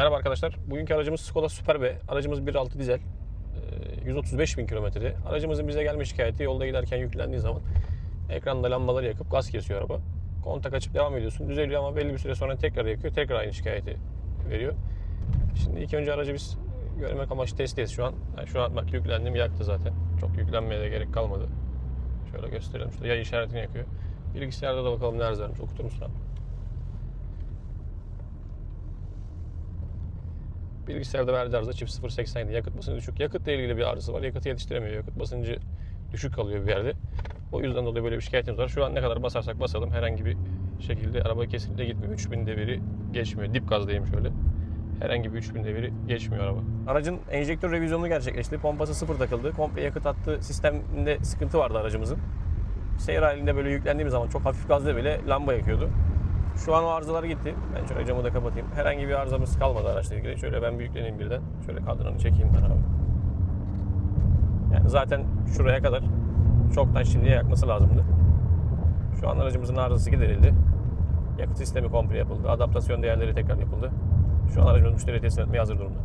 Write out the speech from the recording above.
Merhaba arkadaşlar. Bugünkü aracımız Skoda Superb. Aracımız 1.6 dizel. Ee, 135 bin kilometrede. Aracımızın bize gelme şikayeti yolda giderken yüklendiği zaman ekranda lambaları yakıp gaz kesiyor araba. Kontak açıp devam ediyorsun. Düzeliyor ama belli bir süre sonra tekrar yakıyor. Tekrar aynı şikayeti veriyor. Şimdi ilk önce aracı biz görmek amaçlı testteyiz şu an. Yani şu an bak yüklendim yaktı zaten. Çok yüklenmeye de gerek kalmadı. Şöyle gösterelim. Şurada yay işaretini yakıyor. Bilgisayarda da bakalım ne vermiş. Okutur musun abi? Bilgisayarda verdiği arıza çift 0.87 yakıt basıncı düşük. Yakıtla ilgili bir arızası var. Yakıtı yetiştiremiyor. Yakıt basıncı düşük kalıyor bir yerde. O yüzden dolayı böyle bir şikayetimiz var. Şu an ne kadar basarsak basalım herhangi bir şekilde araba kesinlikle gitmiyor. 3000 deviri geçmiyor. Dip gazdayım şöyle. Herhangi bir 3000 deviri geçmiyor araba. Aracın enjektör revizyonunu gerçekleşti. Pompası sıfır takıldı. Komple yakıt attı. Sisteminde sıkıntı vardı aracımızın. Seyir halinde böyle yüklendiğimiz zaman çok hafif gazda bile lamba yakıyordu. Şu an o arızalar gitti. Ben şöyle camı da kapatayım. Herhangi bir arızamız kalmadı araçla ilgili. Şöyle ben bir yükleneyim birden. Şöyle kadranı çekeyim ben abi. Yani zaten şuraya kadar çoktan şimdiye yakması lazımdı. Şu an aracımızın arızası giderildi. Yakıt sistemi komple yapıldı. Adaptasyon değerleri tekrar yapıldı. Şu an aracımız müşteriye teslim etmeye hazır durumda.